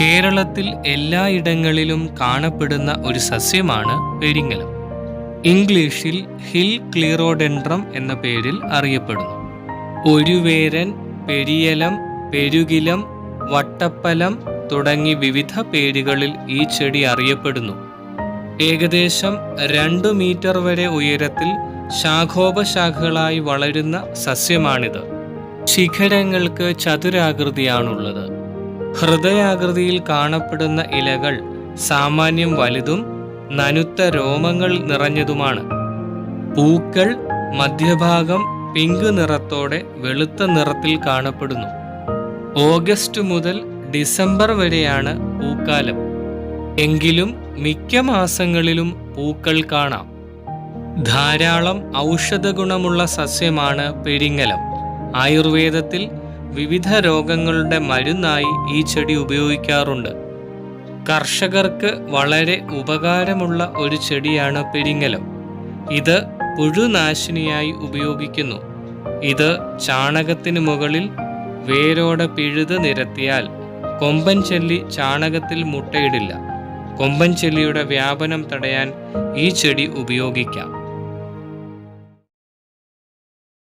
കേരളത്തിൽ എല്ലായിടങ്ങളിലും കാണപ്പെടുന്ന ഒരു സസ്യമാണ് പെരിങ്ങലം. ഇംഗ്ലീഷിൽ ഹിൽ ക്ലീറോഡെൻഡ്രം എന്ന പേരിൽ അറിയപ്പെടുന്നു. ഒരുവേരൻ പെരിയലം പെരുകിലം വട്ടപ്പലം തുടങ്ങി വിവിധ പേരുകളിൽ ഈ ചെടി അറിയപ്പെടുന്നു. ഏകദേശം രണ്ടു മീറ്റർ വരെ ഉയരത്തിൽ ശാഖോപശാഖകളായി വളരുന്ന സസ്യമാണിത്. ശിഖരങ്ങൾക്ക് ചതുരാകൃതിയാണുള്ളത്. ഹൃദയാകൃതിയിൽ കാണപ്പെടുന്ന ഇലകൾ സാമാന്യം വലുതും നനുത്ത രോമങ്ങൾ നിറഞ്ഞതുമാണ്. പൂക്കൾ മധ്യഭാഗം പിങ്ക് നിറത്തോടെ വെളുത്ത നിറത്തിൽ കാണപ്പെടുന്നു. ഓഗസ്റ്റ് മുതൽ ഡിസംബർ വരെയാണ് പൂക്കാലം. എങ്കിലും മിക്ക മാസങ്ങളിലും പൂക്കൾ കാണാം. ധാരാളം ഔഷധ ഗുണമുള്ള സസ്യമാണ് പെരിങ്ങലം. ആയുർവേദത്തിൽ വിവിധ രോഗങ്ങളുടെ മരുന്നായി ഈ ചെടി ഉപയോഗിക്കാറുണ്ട്. കർഷകർക്ക് വളരെ ഉപകാരമുള്ള ഒരു ചെടിയാണ് പെരിങ്ങലം. ഇത് പുഴുനാശിനിയായി ഉപയോഗിക്കുന്നു. ഇത് ചാണകത്തിന് മുകളിൽ വേരോടെ പിഴുത് നിരത്തിയാൽ കൊമ്പൻ ചെല്ലി ചാണകത്തിൽ മുട്ടയിടില്ല. കൊമ്പൻ ചെല്ലിയുടെ വ്യാപനം തടയാൻ ഈ ചെടി ഉപയോഗിക്കാം.